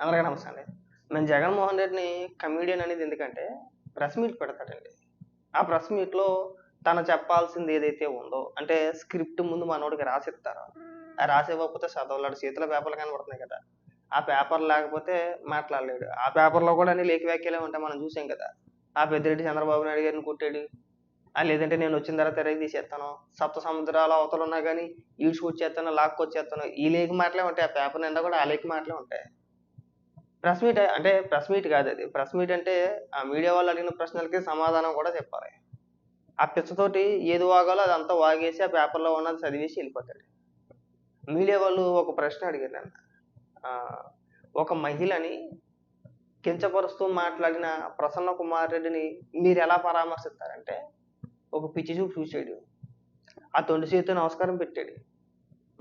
అందరికీ నమస్తే అండి. మేము జగన్మోహన్ రెడ్డిని కమీడియన్ అనేది ఎందుకంటే ప్రెస్ మీట్ పెడతాడండి. ఆ ప్రెస్ మీట్లో తను చెప్పాల్సింది ఏదైతే ఉందో అంటే స్క్రిప్ట్ ముందు మనోడికి రాసిస్తారు ఆ రాసి ఇవ్వకపోతే చదవలేడు. చేతిలో పేపర్లు కనబడుతున్నాయి కదా. ఆ పేపర్ లేకపోతే మాట్లాడలేడు. ఆ పేపర్లో కూడా అన్ని లేఖ వ్యాఖ్యలే ఉంటాయి. మనం చూసాం కదా. ఆ పెద్దిరెడ్డి చంద్రబాబు నాయుడు గారిని కొట్టాడు. ఆ లేదంటే నేను వచ్చిన తర్వాత తెరగి తీసేస్తాను. సప్త సముద్రాల అవతలు ఉన్నా కానీ ఈడ్చుకొచ్చేస్తాను లాక్కొచ్చేస్తాను. ఈ లేఖ మాటలే ఉంటాయి. ఆ పేపర్ నిండా కూడా ఆ లేఖ మాటలే ఉంటాయి. ప్రెస్ మీట్ అంటే ప్రెస్ మీట్ కాదు అది. ప్రెస్ మీట్ అంటే ఆ మీడియా వాళ్ళు అడిగిన ప్రశ్నలకి సమాధానం కూడా చెప్పాలి. ఆ పిచ్చతోటి ఏది వాగాలో అదంతా వాగేసి ఆ పేపర్లో ఉన్నది చదివేసి వెళ్ళిపోతాడు. మీడియా వాళ్ళు ఒక ప్రశ్న అడిగారు నన్ను. ఒక మహిళని కించపరుస్తూ మాట్లాడిన ప్రసన్న కుమార్ రెడ్డిని మీరు ఎలా పరామర్శిస్తారంటే ఒక పిచ్చి చూపు చూసాడు. ఆ తొండి చేతితో నమస్కారం పెట్టాడు.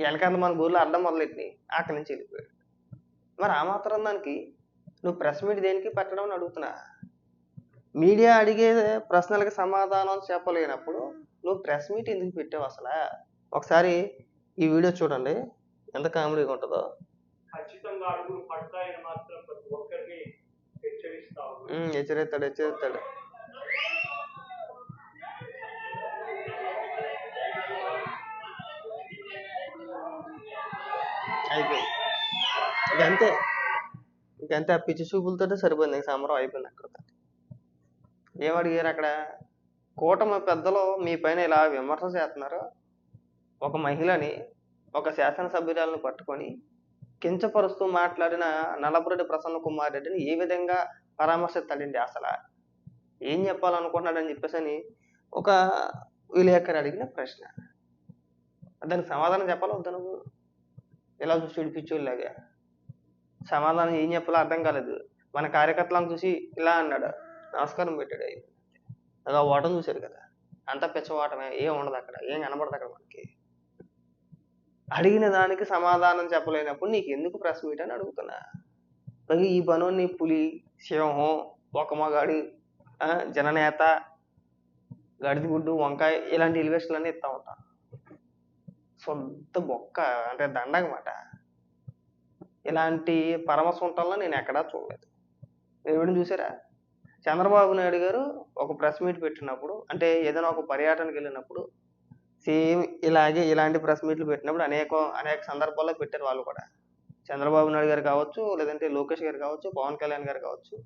వెనకాల మన గోర్లు అడ్డం మొదలెట్టి అక్కడి నుంచి వెళ్ళిపోయాడు. మరి ఆ మాత్రం దానికి నువ్వు ప్రెస్ మీట్ దేనికి పెట్టడం అని అడుగుతున్నా. మీడియా అడిగే ప్రశ్నలకు సమాధానం చెప్పలేనప్పుడు నువ్వు ప్రెస్ మీట్ ఎందుకు పెట్టావు అసలు? ఒకసారి ఈ వీడియో చూడండి. ఎంత కామెడీగా ఉంటుందో. ఖచ్చితంగా అడుగులు పడతాయని మాత్రం ప్రతి ఒక్కరిని హెచ్చరిస్తా ఉన్నాను. ఉమ్, హెచ్చరిస్తాడు హెచ్చరిస్తాడు. అయిపోయింది. ఇంకంతే ఇంకంతే ఆ పిచ్చి చూపులతో సరిపోయింది. సంబరం అయిపోయింది అక్కడ ఏమడిగారు అక్కడ? కూటమి పెద్దలు మీ పైన ఇలా విమర్శ చేస్తున్నారు. ఒక మహిళని ఒక శాసనసభ్యురాలను పట్టుకొని కించపరుస్తూ మాట్లాడిన నల్లపురెడ్డి ప్రసన్న కుమార్ రెడ్డిని ఏ విధంగా పరామర్శిస్తాడండి అసలు? ఏం చెప్పాలనుకుంటున్నాడని చెప్పేసి అని ఒక విలేకరు అడిగిన ప్రశ్న. దానికి సమాధానం చెప్పాలి వద్దా నువ్వు? ఇలా చూసి విడిపించోళ్ళగా సమాధానం ఏం చెప్పాలో అర్థం కాలేదు. మన కార్యకర్తలను చూసి ఇలా అన్నాడు. నమస్కారం పెట్టాడు అది ఆ ఓటం చూశారు కదా. అంతా పిచ్చవాటమే ఏం ఉండదు అక్కడ ఏం కనబడదు అక్కడ మనకి. అడిగిన దానికి సమాధానం చెప్పలేనప్పుడు నీకు ఎందుకు ప్రెస్ మీట్ అని అడుగుతున్నా. పైగా ఈ పనుని పులి సింహం ఒక మగాడి జననేత గడిదిగుడ్డు వంకాయ ఇలాంటి ఎలివేషన్లు అన్నీ ఇస్తా ఉంటాను. సొంత బొక్క అంటే దండగమాట. ఇలాంటి పరమసుంటలను నేను ఎక్కడా చూడలేదు. ఎవరిని చూసారా? చంద్రబాబు నాయుడు గారు ఒక ప్రెస్ మీట్ పెట్టినప్పుడు అంటే ఏదైనా ఒక పర్యటనకు వెళ్ళినప్పుడు సేమ్ ఇలాగే ఇలాంటి ప్రెస్ మీట్లు పెట్టినప్పుడు అనేక అనేక సందర్భాల్లో పెట్టారు వాళ్ళు కూడా. చంద్రబాబు నాయుడు గారు కావచ్చు లేదంటే లోకేష్ గారు కావచ్చు పవన్ కళ్యాణ్ గారు కావచ్చు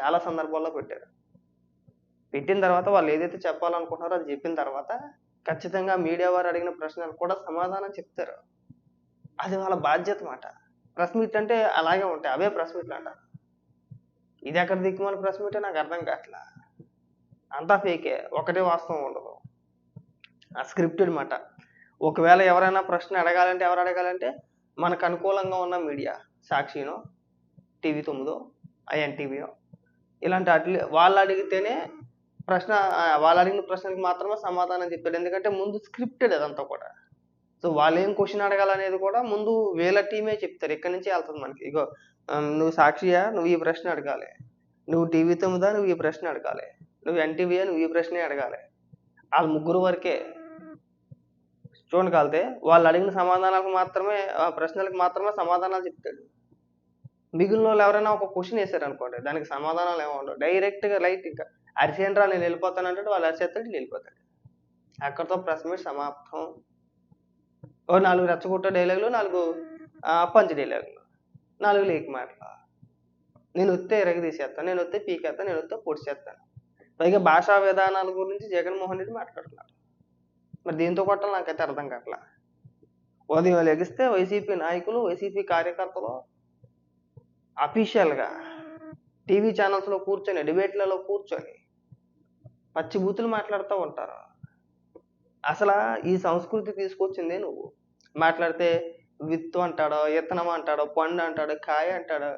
చాలా సందర్భాల్లో పెట్టారు. పెట్టిన తర్వాత వాళ్ళు ఏదైతే చెప్పాలనుకుంటున్నారో అది చెప్పిన తర్వాత ఖచ్చితంగా మీడియా వారు అడిగిన ప్రశ్నలు కూడా సమాధానం చెప్తారు. అది వాళ్ళ బాధ్యత మాట. ప్రెస్ మీట్ అంటే అలాగే ఉంటాయి. అవే ప్రెస్ మీట్లు అంటారు ఇది ఎక్కడ దిక్కుమాల ప్రెస్ మీటే నాకు అర్థం కావట్లా. అంతా ఫేకే. ఒకటే వాస్తవం ఉండదు. ఆ స్క్రిప్టెడ్ మాట. ఒకవేళ ఎవరైనా ప్రశ్న అడగాలంటే ఎవరు అడగాలంటే మనకు అనుకూలంగా ఉన్న మీడియా. సాక్షినో టీవీ తొమ్మిదో ఐఎన్టీవీనో ఇలాంటి అట్లే వాళ్ళు అడిగితేనే ప్రశ్న వాళ్ళు అడిగిన ప్రశ్నలకు మాత్రమే సమాధానం చెప్పాడు ఎందుకంటే ముందు స్క్రిప్టెడ్ అదంతా కూడా. సో వాళ్ళు ఏం క్వశ్చన్ అడగాలనేది కూడా ముందు వేల టీమే చెప్తారు. ఇక్కడి నుంచి వెళ్తుంది మనకి? ఇగో నువ్వు సాక్షియా? నువ్వు ఈ ప్రశ్న అడగాలి. నువ్వు టీవీ తొమ్మిదా? నువ్వు ఈ ప్రశ్న అడగాలి. నువ్వు ఎన్టీవీయా? నువ్వు ఈ ప్రశ్నే అడగాలి. వాళ్ళ ముగ్గురు వరకే. చూడండి కలితే వాళ్ళు అడిగిన సమాధానాలకు మాత్రమే ఆ ప్రశ్నలకు మాత్రమే సమాధానాలు చెప్తాడు. మిగిలిన వాళ్ళు ఎవరైనా ఒక క్వశ్చన్ వేసారు అనుకోండి దానికి సమాధానాలు ఏమో ఉండవు. డైరెక్ట్గా లైట్ ఇంకా అరిసేంట్రా నేను వెళ్ళిపోతాను అంటే వాళ్ళు అరిసేస్తాడు వెళ్ళిపోతాడు. అక్కడితో ప్రెస్ మీట్ సమాప్తం. ఓ నాలుగు రెచ్చగొట్ట డైలాగులు నాలుగు ఆ, పంచ్ డైలాగులు. నాలుగు లేక్ మాటలు నేను వస్తే ఎరగదీసేస్తాను నేను వస్తే పీకేస్తాను నేను వస్తే పొడిచేస్తాను పైగా భాషా విధానాల గురించి జగన్మోహన్ రెడ్డి మాట్లాడుతున్నారు మరి దీంతో కొట్టాలి నాకైతే అర్థం కావట్లా ఉదయం లెగిస్తే వైసీపీ నాయకులు వైసీపీ కార్యకర్తలు అఫీషియల్గా టీవీ ఛానల్స్లో కూర్చొని డిబేట్లలో కూర్చొని పచ్చి బూతులు మాట్లాడుతూ ఉంటారు. అసలు ఈ సంస్కృతి తీసుకొచ్చిందే నువ్వు. మాట్లాడితే విత్తు అంటాడో ఇత్తనం అంటాడో పండు అంటాడు కాయ అంటాడు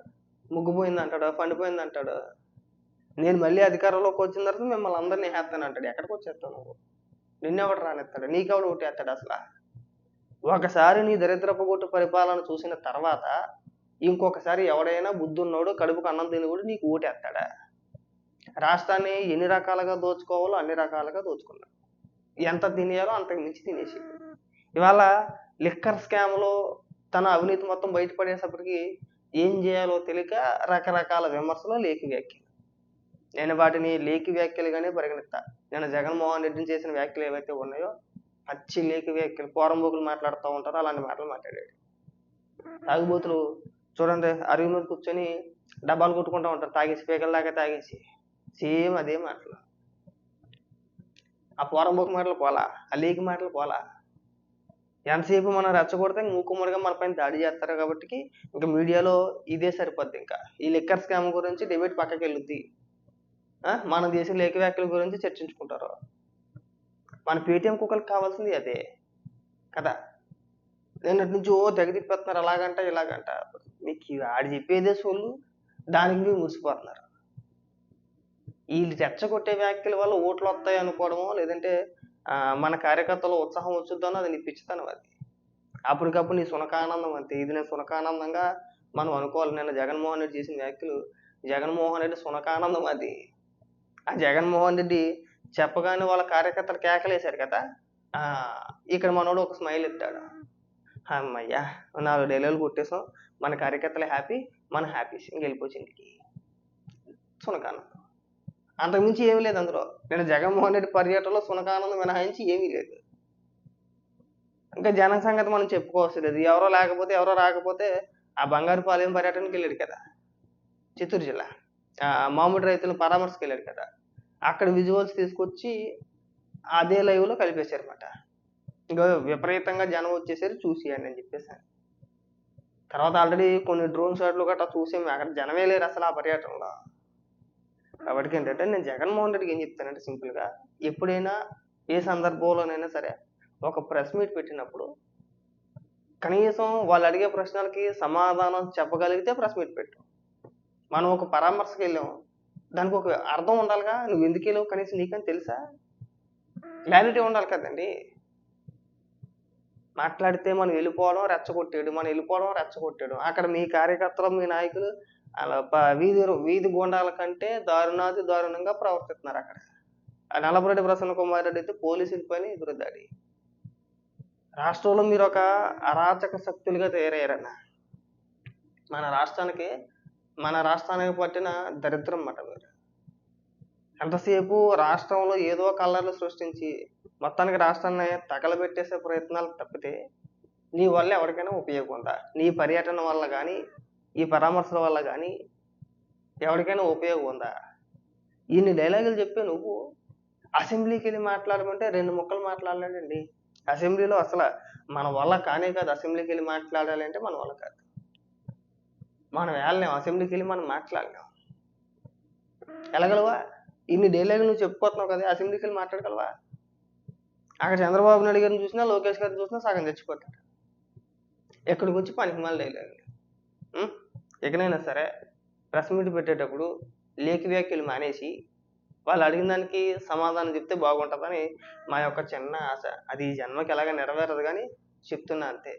ముగ్గుపోయింది అంటాడు పండిపోయింది అంటాడు. నేను మళ్ళీ అధికారంలోకి వచ్చిన తర్వాత మిమ్మల్ని అందరినీ వేస్తాను అంటాడు. ఎక్కడికి వచ్చేస్తావు నువ్వు? నిన్నెవడు రానిస్తాడు? నీకెవడు ఓటేస్తాడు అసలు? ఒకసారి నీ దరిద్రపు గుట్టు పరిపాలన చూసిన తర్వాత ఇంకొకసారి ఎవడైనా బుద్ధున్నోడు కడుపుకు అన్నం తిని కూడా నీకు ఓటేస్తాడా రాష్ట్రాన్ని ఎన్ని రకాలుగా దోచుకోవాలో అన్ని రకాలుగా దోచుకున్నాడు. ఎంత తినేయాలో అంతకు మించి తినేసి ఇవాళ లిక్కర్ స్కామ్లో తన అవినీతి మొత్తం బయటపడేసప్పటికి ఏం చేయాలో తెలియక రకరకాల విమర్శలు లేఖి వ్యాఖ్యలు. నేను వాటిని లేఖి వ్యాఖ్యలుగానే పరిగణిస్తా. నేను జగన్మోహన్ రెడ్డిని చేసిన వ్యాఖ్యలు ఏవైతే ఉన్నాయో పచ్చి లేఖి వ్యాఖ్యలు పోరంబోకులు మాట్లాడుతూ ఉంటారో అలాంటి మాటలు మాట్లాడాడు తాగుబోతులు చూడండి అరుగు మీద కూర్చొని డబ్బాలు కొట్టుకుంటూ ఉంటారు. తాగేసి పీకల దాకా తాగేసి. సేమ్ అదే మాటలు. ఆ పోరంబోకు మాటలు పోలా? ఆ లేఖి మాటలు పోలా? ఎంతసేపు మనం రెచ్చగొడితే మూకుమ్మడిగా మన పైన దాడి చేస్తారు కాబట్టి ఇంకా మీడియాలో ఇదే సరిపోద్ది. ఇంకా ఈ లిక్కర్ స్కామ్ గురించి డిబేట్ పక్కకి వెళ్ళుద్ది. మన మనం చేసే లేఖ వ్యాఖ్యల గురించి చర్చించుకుంటారు. మన పేటీఎం కుక్కలకు కావాల్సింది అదే. కదా? నేను నుంచి ఓ తెగ తిప్పేస్తున్నారు. అలాగంట ఇలాగంట. మీకు ఇవి ఆడి చెప్పేదే సోళ్ళు దానికి మీరు మురిసిపోతున్నారు. వీళ్ళు రెచ్చగొట్టే వ్యాఖ్యల వల్ల ఓట్లు వస్తాయి అనుకోవడమో లేదంటే మన కార్యకర్తలు ఉత్సాహం వచ్చుద్దానో అది నీ పిచ్చితనం అది. అప్పటికప్పుడు నీ సునకానందం అంతే. ఇది నేను సునకానందంగా మనం అనుకోవాలి. నేను జగన్మోహన్ రెడ్డి చేసిన వ్యాఖ్యలు జగన్మోహన్ రెడ్డి సునకానందం అది. ఆ జగన్మోహన్ రెడ్డి చెప్పగానే వాళ్ళ కార్యకర్తలు కేకలేశారు కదా. ఇక్కడ మనోడు ఒక స్మైల్ ఇస్తాడు. అమ్మయ్యా నాలుగు డెలివరీలు కొట్టేసాం మన కార్యకర్తలు హ్యాపీ మన హ్యాపీ. ఇంక వెళ్ళిపోవచ్చు ఇంటికి అంతకుమించి ఏమీ లేదు అందులో. నేను జగన్మోహన్ రెడ్డి పర్యటనలో సునకానందం మినహాయించి ఏమీ లేదు. ఇంకా జన సంగతి మనం చెప్పుకోవచ్చు లేదు ఎవరో లేకపోతే ఎవరో రాకపోతే ఆ బంగారుపాలెం పర్యటనకి వెళ్ళాడు కదా. చిత్తూరు జిల్లా. మామిడి రైతులను పరామర్శకు వెళ్ళాడు కదా. అక్కడ విజువల్స్ తీసుకొచ్చి అదే లైవ్లో లో కలిపేశారన్నమాట. ఇంకా విపరీతంగా జనం వచ్చేసరి చూసియండి అని చెప్పేసాను తర్వాత ఆల్రెడీ కొన్ని డ్రోన్ షాట్లు గట్రా చూసాము. అక్కడ జనమే లేరు అసలు ఆ పర్యటనలో. కాబట్టి ఏంటంటే నేను జగన్మోహన్ రెడ్డికి ఏం చెప్తానంటే సింపుల్గా ఎప్పుడైనా ఏ సందర్భంలోనైనా సరే ఒక ప్రెస్ మీట్ పెట్టినప్పుడు కనీసం వాళ్ళు అడిగే ప్రశ్నలకి సమాధానం చెప్పగలిగితే ప్రెస్ మీట్ పెట్టు. మనం ఒక పరామర్శకు వెళ్ళాం. దానికి ఒక అర్థం ఉండాలిగా. నువ్వు ఎందుకు వెళ్ళావు? కనీసం నీకని తెలుసా? క్లారిటీ ఉండాలి కదండి. మాట్లాడితే మనం వెళ్ళిపోవడం రెచ్చగొట్టాడు మనం వెళ్ళిపోవడం రెచ్చగొట్టాడు అక్కడ మీ కార్యకర్తలు మీ నాయకులు అలా వీధి వీధి గుండాల కంటే దారుణాది దారుణంగా ప్రవర్తిస్తున్నారు అక్కడ. నల్లపురెడ్డి ప్రసన్న కుమార్ రెడ్డి అయితే పోలీసుల పైన ఎదురుదాడి రాష్ట్రంలో మీరు ఒక అరాచక శక్తులుగా తయారయ్యారన్న. మన రాష్ట్రానికి మన రాష్ట్రానికి పట్టిన దరిద్రం అన్నమాట మీరు. ఎంతసేపు రాష్ట్రంలో ఏదో కలర్లు సృష్టించి మొత్తానికి రాష్ట్రాన్ని తగలబెట్టేసే ప్రయత్నాలు తప్పితే నీ వల్ల ఎవరికైనా ఉపయోగం ఉందా? నీ పర్యటన వల్ల కానీ ఈ పరామర్శల వల్ల కానీ ఎవరికైనా ఉపయోగం ఉందా ఇన్ని డైలాగులు చెప్పే నువ్వు అసెంబ్లీకి వెళ్ళి మాట్లాడమంటే రెండు ముక్కలు మాట్లాడాలండి అసెంబ్లీలో అసలు మన వల్ల కానే కాదు అసెంబ్లీకి వెళ్ళి మాట్లాడాలి అంటే మన వల్ల కాదు. మనం వెళ్ళలేం అసెంబ్లీకి వెళ్ళి మనం మాట్లాడలేం. వెళ్ళగలవా ఇన్ని డైలాగులు నువ్వు చెప్పుకోతున్నావు కదా అసెంబ్లీకి వెళ్ళి మాట్లాడగలవా? అక్కడ చంద్రబాబు నాయుడు గారిని చూసినా లోకేష్ గారిని చూసినా సగం చచ్చిపోతాడు. ఎక్కడికి వచ్చి పనికి మళ్ళీ డైలాగులు. ఉం? ఎక్కడైనా సరే ప్రెస్ మీట్ పెట్టేటప్పుడు లేఖి వ్యాఖ్యలు మానేసి వాళ్ళు అడిగిన దానికి సమాధానం చెప్తే బాగుంటుందని మా యొక్క చిన్న ఆశ అది ఈ జన్మకి ఎలాగ నెరవేరదు కానీ చెప్తున్నా అంతే